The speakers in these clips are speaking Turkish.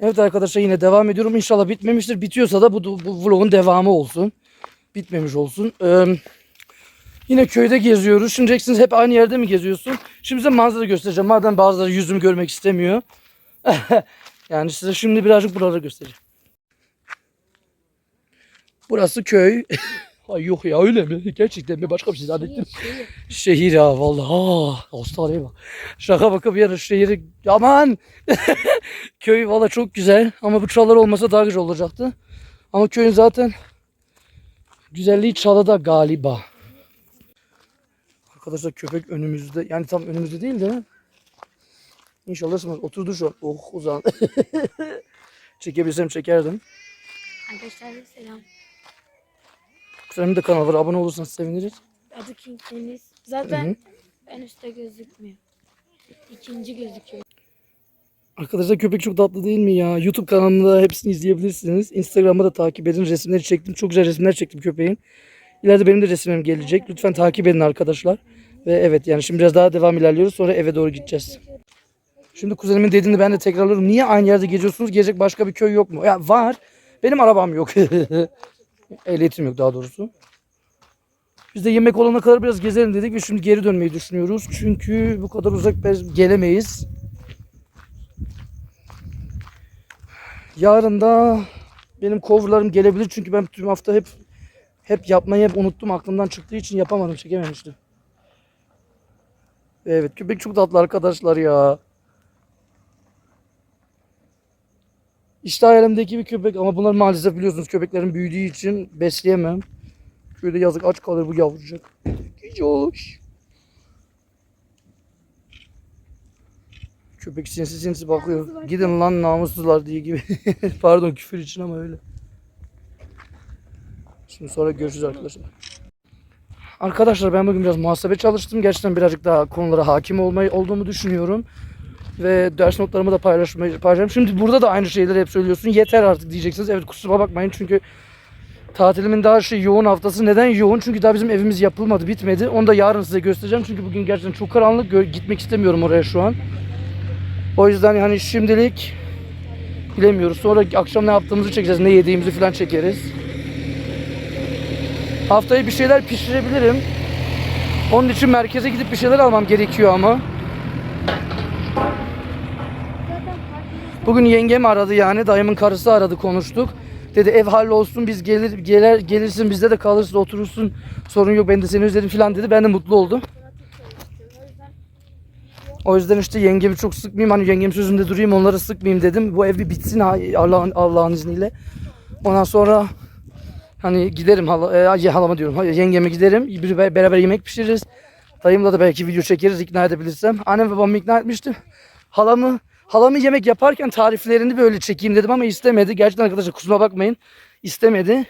Evet arkadaşlar yine devam ediyorum. İnşallah bitmemiştir. Bitiyorsa da bu, bu vlogun devamı olsun. Bitmemiş olsun. Ee, yine köyde geziyoruz. Şimdi diyeceksiniz hep aynı yerde mi geziyorsun? Şimdi size manzara göstereceğim. Madem bazıları yüzümü görmek istemiyor. yani size şimdi birazcık buraları göstereceğim. Burası köy. Ay yok ya öyle mi? Gerçekten mi? Başka bir şey zannettim. Şehir ya vallahi. Ah, Avustralya'ya bak. Şaka bir yana şehri. Aman. Köy valla çok güzel. Ama bu çalılar olmasa daha güzel olacaktı. Ama köyün zaten güzelliği çalıda galiba. Arkadaşlar köpek önümüzde. Yani tam önümüzde değil de. İnşallah ısınmaz. Oturdu şu an. Oh uzan. Çekebilsem çekerdim. Arkadaşlar selam. Kuzenim de kanal var. Abone olursanız seviniriz. Adı King Deniz. Zaten hı. en üstte gözükmüyor. İkinci gözüküyor. Arkadaşlar köpek çok tatlı değil mi ya? YouTube kanalımda hepsini izleyebilirsiniz. Instagram'da da takip edin. Resimleri çektim. Çok güzel resimler çektim köpeğin. İleride benim de resimim gelecek. Lütfen takip edin arkadaşlar. Ve evet yani şimdi biraz daha devam ilerliyoruz. Sonra eve doğru gideceğiz. Şimdi kuzenimin dediğini ben de tekrarlıyorum. Niye aynı yerde geziyorsunuz? Gezecek başka bir köy yok mu? Ya var. Benim arabam yok. Ehliyetim yok daha doğrusu. Biz de yemek olana kadar biraz gezelim dedik ve şimdi geri dönmeyi düşünüyoruz. Çünkü bu kadar uzak gelemeyiz. Yarın da benim coverlarım gelebilir çünkü ben tüm hafta hep hep yapmayı hep unuttum aklımdan çıktığı için yapamadım çekememiştim. Evet köpek çok tatlı arkadaşlar ya. İşte hayalimdeki bir köpek ama bunlar maalesef biliyorsunuz köpeklerin büyüdüğü için besleyemem. Şöyle yazık aç kalır bu yavrucak. Gicoş. Köpek sinsi sinsi bakıyor. Gidin lan namussuzlar diye gibi. Pardon küfür için ama öyle. Şimdi sonra görüşürüz arkadaşlar. Arkadaşlar ben bugün biraz muhasebe çalıştım. Gerçekten birazcık daha konulara hakim olmayı olduğumu düşünüyorum. Ve ders notlarımı da paylaşmayı paylaşacağım. Şimdi burada da aynı şeyleri hep söylüyorsun. Yeter artık diyeceksiniz. Evet kusura bakmayın çünkü tatilimin daha şey yoğun haftası. Neden yoğun? Çünkü daha bizim evimiz yapılmadı, bitmedi. Onu da yarın size göstereceğim. Çünkü bugün gerçekten çok karanlık. Gitmek istemiyorum oraya şu an. O yüzden yani şimdilik bilemiyoruz. Sonra akşam ne yaptığımızı çekeceğiz. Ne yediğimizi falan çekeriz. Haftaya bir şeyler pişirebilirim. Onun için merkeze gidip bir şeyler almam gerekiyor ama. Bugün yengem aradı yani. Dayımın karısı aradı konuştuk. Dedi ev hallolsun biz gelir gelir gelirsin bizde de kalırsın oturursun. Sorun yok ben de seni özledim falan dedi. Ben de mutlu oldum. O yüzden işte yengemi çok sıkmayayım. Hani yengem sözünde durayım onları sıkmayayım dedim. Bu ev bir bitsin Allah'ın Allah'ın izniyle. Ondan sonra hani giderim hala, e, halama diyorum. Yengeme giderim. Bir, be- beraber yemek pişiririz. Dayımla da belki video çekeriz ikna edebilirsem. Annem ve babamı ikna etmiştim. Halamı halamı yemek yaparken tariflerini böyle çekeyim dedim ama istemedi. Gerçekten arkadaşlar kusura bakmayın. istemedi.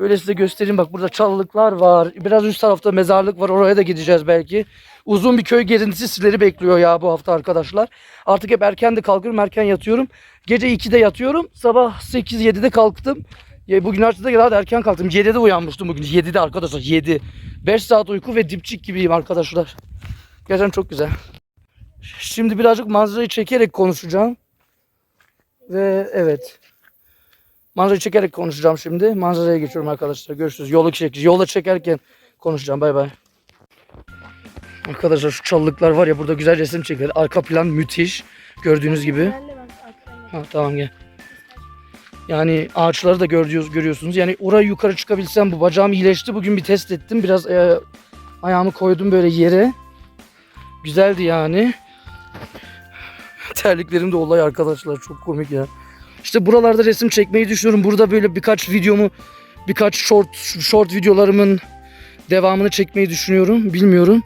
Böyle size göstereyim bak burada çalılıklar var. Biraz üst tarafta mezarlık var. Oraya da gideceğiz belki. Uzun bir köy gezintisi sizleri bekliyor ya bu hafta arkadaşlar. Artık hep erken de kalkıyorum, erken yatıyorum. Gece 2'de yatıyorum. Sabah 8-7'de kalktım. Bugün artık da daha da erken kalktım. 7'de uyanmıştım bugün. 7'de arkadaşlar 7. 5 saat uyku ve dipçik gibiyim arkadaşlar. Gerçekten çok güzel. Şimdi birazcık manzarayı çekerek konuşacağım. Ve evet. Manzarayı çekerek konuşacağım şimdi. Manzaraya geçiyorum arkadaşlar. Görüşürüz. Yolu çek yola çekerken konuşacağım. Bay bay. Arkadaşlar şu çalılıklar var ya burada güzel resim çekilir. Arka plan müthiş. Gördüğünüz gibi. Ha, tamam gel. Yani ağaçları da görüyoruz, görüyorsunuz. Yani oraya yukarı çıkabilsem bu bacağım iyileşti. Bugün bir test ettim. Biraz e, ayağımı koydum böyle yere. Güzeldi yani. Terliklerim de olay arkadaşlar. Çok komik ya. İşte buralarda resim çekmeyi düşünüyorum. Burada böyle birkaç videomu, birkaç short short videolarımın devamını çekmeyi düşünüyorum. Bilmiyorum.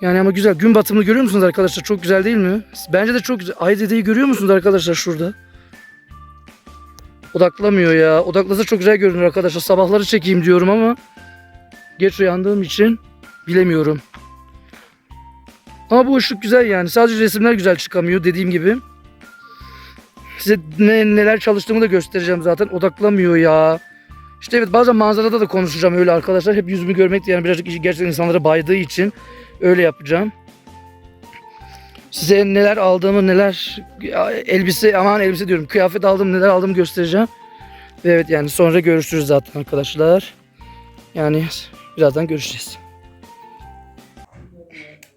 Yani ama güzel. Gün batımını görüyor musunuz arkadaşlar? Çok güzel değil mi? Bence de çok güzel. Ay dedeyi görüyor musunuz arkadaşlar şurada? Odaklamıyor ya. Odaklasa çok güzel görünür arkadaşlar. Sabahları çekeyim diyorum ama geç uyandığım için bilemiyorum. Ama bu ışık güzel yani. Sadece resimler güzel çıkamıyor dediğim gibi. Size ne, neler çalıştığımı da göstereceğim zaten. Odaklamıyor ya. İşte evet bazen manzarada da konuşacağım öyle arkadaşlar. Hep yüzümü görmek de yani birazcık gerçekten insanlara baydığı için öyle yapacağım. Size neler aldığımı neler elbise aman elbise diyorum kıyafet aldım neler aldım göstereceğim. Ve evet yani sonra görüşürüz zaten arkadaşlar. Yani birazdan görüşeceğiz.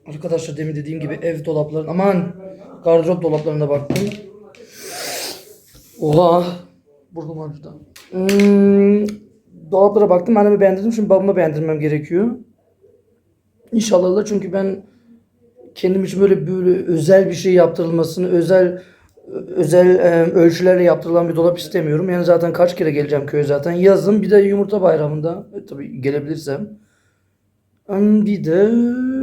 Arkadaşlar demin dediğim gibi ev dolapları aman gardırop dolaplarına baktım. Oha. Burnum acıdı. Hmm, dolaplara baktım. Annemi beğendirdim. Şimdi babamı beğendirmem gerekiyor. İnşallah da çünkü ben kendim için böyle böyle özel bir şey yaptırılmasını, özel özel e, ölçülerle yaptırılan bir dolap istemiyorum. Yani zaten kaç kere geleceğim köye zaten. Yazın bir de yumurta bayramında. E, tabii gelebilirsem. Bir de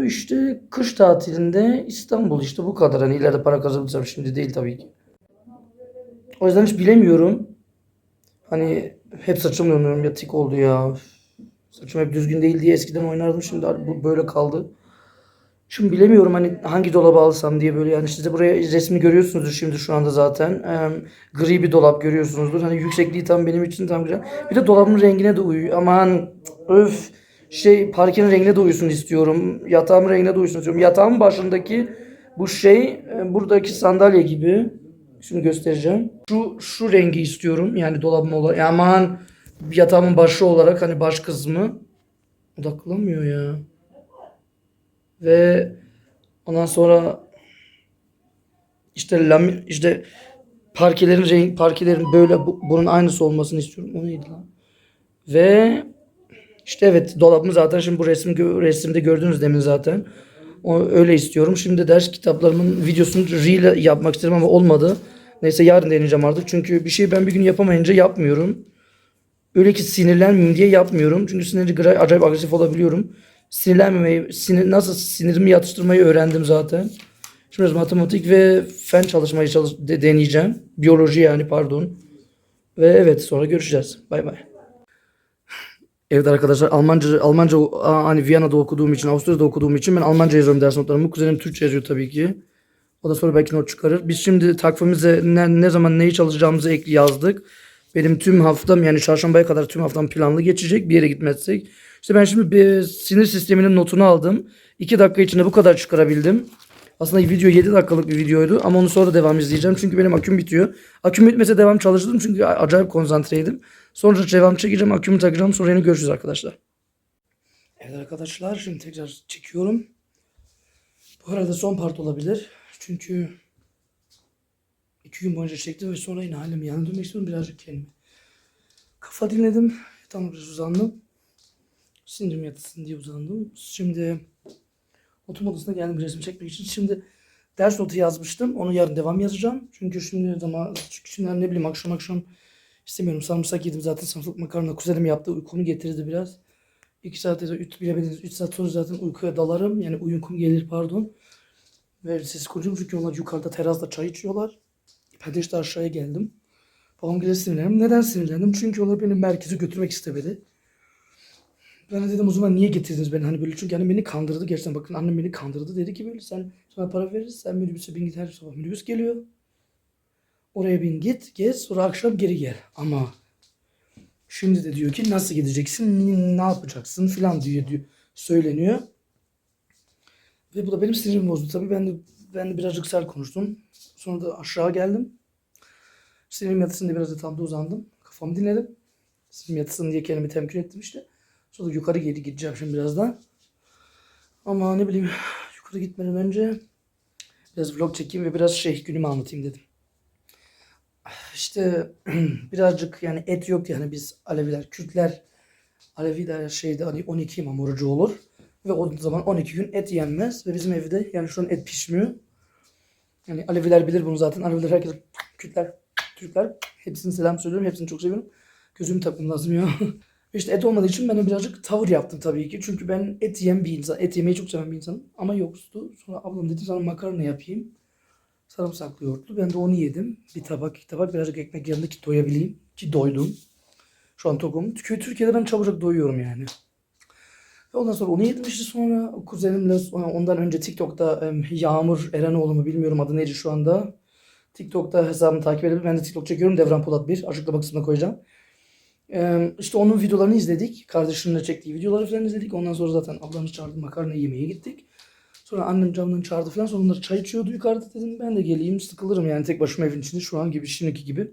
işte kış tatilinde İstanbul işte bu kadar. Hani ileride para kazanırsam şimdi değil tabii ki. O yüzden hiç bilemiyorum. Hani hep saçım yanıyorum ya tik oldu ya. Saçım hep düzgün değil diye eskiden oynardım şimdi bu böyle kaldı. Şimdi bilemiyorum hani hangi dolabı alsam diye böyle yani siz de buraya resmi görüyorsunuzdur şimdi şu anda zaten. Ee, gri bir dolap görüyorsunuzdur. Hani yüksekliği tam benim için tam güzel. Bir de dolabın rengine de uyuyor. Aman öf şey parkenin rengine de uyusun istiyorum. Yatağımın rengine de uyusun istiyorum. Yatağın başındaki bu şey e, buradaki sandalye gibi. Şimdi göstereceğim. Şu şu rengi istiyorum. Yani dolabım olarak. Aman yatağımın başı olarak hani baş kısmı. Odaklanmıyor ya. Ve ondan sonra işte lam işte parkelerin renk parkelerin böyle bu- bunun aynısı olmasını istiyorum. O neydi lan? Ve işte evet dolabımı zaten şimdi bu resim resimde gördünüz demin zaten. O, öyle istiyorum. Şimdi ders kitaplarımın videosunu reel yapmak istedim ama olmadı. Neyse yarın deneyeceğim artık. Çünkü bir şeyi ben bir gün yapamayınca yapmıyorum. Öyle ki sinirlenmeyeyim diye yapmıyorum. Çünkü sinirli acayip agresif olabiliyorum. Sinirlenmemeyi, sinir, nasıl sinirimi yatıştırmayı öğrendim zaten. Şimdi matematik ve fen çalışmayı çalış de- deneyeceğim. Biyoloji yani pardon. Ve evet sonra görüşeceğiz. Bay bay. Evet arkadaşlar Almanca Almanca hani Viyana'da okuduğum için, Avusturya'da okuduğum için ben Almanca yazıyorum ders notlarımı. Kuzenim Türkçe yazıyor tabii ki. O da sonra belki not çıkarır. Biz şimdi takvimimize ne, ne zaman neyi çalışacağımızı ekli yazdık. Benim tüm haftam yani çarşambaya kadar tüm haftam planlı geçecek bir yere gitmezsek. İşte ben şimdi bir sinir sisteminin notunu aldım. 2 dakika içinde bu kadar çıkarabildim. Aslında video 7 dakikalık bir videoydu ama onu sonra devam izleyeceğim. Çünkü benim aküm bitiyor. Aküm bitmese devam çalıştırdım çünkü acayip konsantreydim. Sonra devam çekeceğim, akümü takacağım. Sonra yine görüşürüz arkadaşlar. Evet arkadaşlar şimdi tekrar çekiyorum. Bu arada son part olabilir. Çünkü iki gün boyunca çektim ve sonra yine halime yana dönmek istiyorum. Birazcık kendimi. Kafa dinledim. Tam biraz uzandım. Sinirim yatısın diye uzandım. Şimdi oturma odasına geldim resim çekmek için. Şimdi ders notu yazmıştım. Onu yarın devam yazacağım. Çünkü şimdi zaman çünkü şimdi ne bileyim akşam akşam istemiyorum. Sarımsak yedim zaten sarımsak makarna kuzenim yaptı. Uykumu getirdi biraz. 2 saat ya da 3 bilemediniz 3 saat sonra zaten uykuya dalarım. Yani uykum gelir pardon. Ve ses konuşuyorum çünkü onlar yukarıda terasta çay içiyorlar. Ben de işte aşağıya geldim. Babam gelir sinirlendim. Neden sinirlendim? Çünkü onlar beni merkeze götürmek istemedi. Ben de dedim o zaman niye getirdiniz beni hani böyle çünkü hani beni kandırdı gerçekten bakın annem beni kandırdı dedi ki böyle sen sana para veririz sen minibüse bin git sabah minibüs geliyor. Oraya bin git gez sonra akşam geri gel ama şimdi de diyor ki nasıl gideceksin ne, yapacaksın filan diyor, diyor söyleniyor. Ve bu da benim sinirimi bozdu tabii ben de ben de birazcık sert konuştum. Sonra da aşağı geldim. Sinirim yatısında biraz da tam da uzandım. Kafamı dinledim. Sinirim yatısın diye kendimi temkin ettim işte. Sonra yukarı geri gideceğim şimdi birazdan. Ama ne bileyim yukarı gitmeden önce biraz vlog çekeyim ve biraz şey günümü anlatayım dedim. İşte birazcık yani et yok yani biz Aleviler, Kürtler Aleviler şeyde hani 12 imam orucu olur. Ve o zaman 12 gün et yenmez. Ve bizim evde yani şu an et pişmiyor. Yani Aleviler bilir bunu zaten. Aleviler herkes Kürtler, Türkler hepsine selam söylüyorum. Hepsini çok seviyorum. Gözümü takmam lazım ya. İşte et olmadığı için ben birazcık tavır yaptım tabii ki. Çünkü ben et yiyen bir insan. Et yemeyi çok seven bir insanım. Ama yoktu. Sonra ablam dedi sana makarna yapayım. Sarımsaklı yoğurtlu. Ben de onu yedim. Bir tabak, iki tabak birazcık ekmek yanında ki doyabileyim. Ki doydum. Şu an tokum. Türkiye'de ben çabucak doyuyorum yani. Ve ondan sonra onu yedim işte sonra kuzenimle ondan önce TikTok'ta Yağmur Erenoğlu mu bilmiyorum adı neydi şu anda. TikTok'ta hesabımı takip edip ben de TikTok çekiyorum. Devran Polat 1. Açıklama kısmına koyacağım. Ee, işte onun videolarını izledik. Kardeşimle çektiği videoları falan izledik. Ondan sonra zaten ablamız çağırdı makarna yemeye gittik. Sonra annem camdan çağırdı falan. Sonra onlar çay içiyordu yukarıda dedim. Ben de geleyim sıkılırım yani tek başıma evin içinde şu an gibi şimdiki gibi.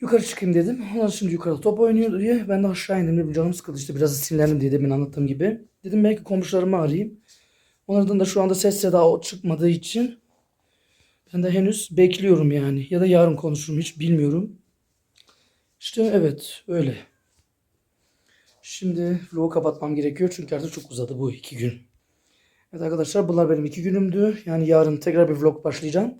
Yukarı çıkayım dedim. Onlar şimdi yukarıda top oynuyor diye. Ben de aşağı indim. Dedim, canım sıkıldı işte biraz sinirlendim diye demin anlattığım gibi. Dedim belki komşularımı arayayım. Onlardan da şu anda ses seda çıkmadığı için ben de henüz bekliyorum yani. Ya da yarın konuşurum hiç bilmiyorum. İşte evet öyle. Şimdi vlogu kapatmam gerekiyor çünkü artık çok uzadı bu iki gün. Evet arkadaşlar bunlar benim iki günümdü. Yani yarın tekrar bir vlog başlayacağım.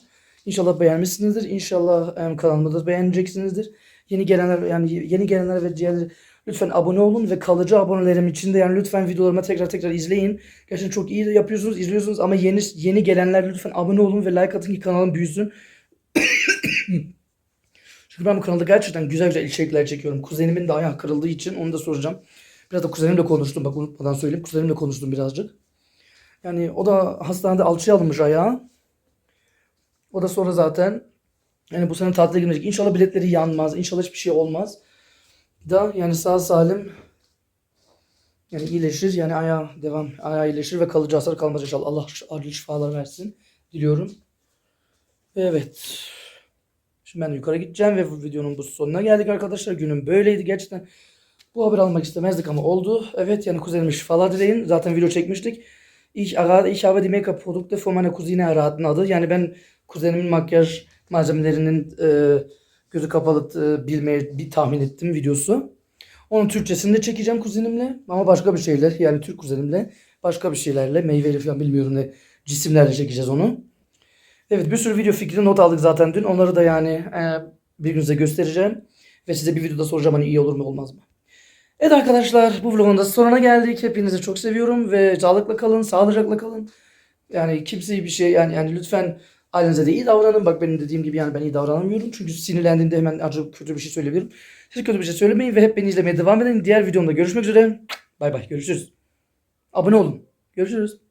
İnşallah beğenmişsinizdir. İnşallah kanalımı da beğeneceksinizdir. Yeni gelenler yani yeni gelenler ve diğerleri lütfen abone olun ve kalıcı abonelerim için de yani lütfen videolarımı tekrar tekrar izleyin. Gerçekten çok iyi de yapıyorsunuz, izliyorsunuz ama yeni yeni gelenler lütfen abone olun ve like atın ki kanalım büyüsün. Çünkü ben bu kanalda gerçekten güzel güzel içerikler çekiyorum. Kuzenimin de ayağı kırıldığı için onu da soracağım. Biraz da kuzenimle konuştum. Bak unutmadan söyleyeyim. Kuzenimle konuştum birazcık. Yani o da hastanede alçıya alınmış ayağı. O da sonra zaten yani bu sene tatile gidecek. İnşallah biletleri yanmaz. İnşallah hiçbir şey olmaz. Da yani sağ salim yani iyileşir. Yani ayağı devam. Ayağı iyileşir ve kalıcı hasar kalmaz inşallah. Allah acil şifalar versin. Diliyorum. Evet. Şimdi ben yukarı gideceğim ve bu videonun bu sonuna geldik arkadaşlar. Günüm böyleydi gerçekten. Bu haber almak istemezdik ama oldu. Evet yani kuzenime şifalar dileyin. Zaten video çekmiştik. Ich, ich habe die Make-up-Produkte von meiner Cousine erraten adı. Yani ben kuzenimin makyaj malzemelerinin e, gözü kapalı e, bilmeye bir tahmin ettim videosu. Onun Türkçesini de çekeceğim kuzenimle ama başka bir şeyler yani Türk kuzenimle başka bir şeylerle meyveli falan bilmiyorum ne cisimlerle çekeceğiz onu. Evet bir sürü video fikri not aldık zaten dün. Onları da yani e, bir gün size göstereceğim. Ve size bir videoda soracağım hani iyi olur mu olmaz mı? Evet arkadaşlar bu vlogun da sonuna geldik. Hepinizi çok seviyorum ve sağlıkla kalın, sağlıcakla kalın. Yani kimseye bir şey yani yani lütfen ailenize de iyi davranın. Bak benim dediğim gibi yani ben iyi davranamıyorum. Çünkü sinirlendiğimde hemen acı kötü bir şey söyleyebilirim. Siz kötü bir şey söylemeyin ve hep beni izlemeye devam edin. Diğer videomda görüşmek üzere. Bay bay görüşürüz. Abone olun. Görüşürüz.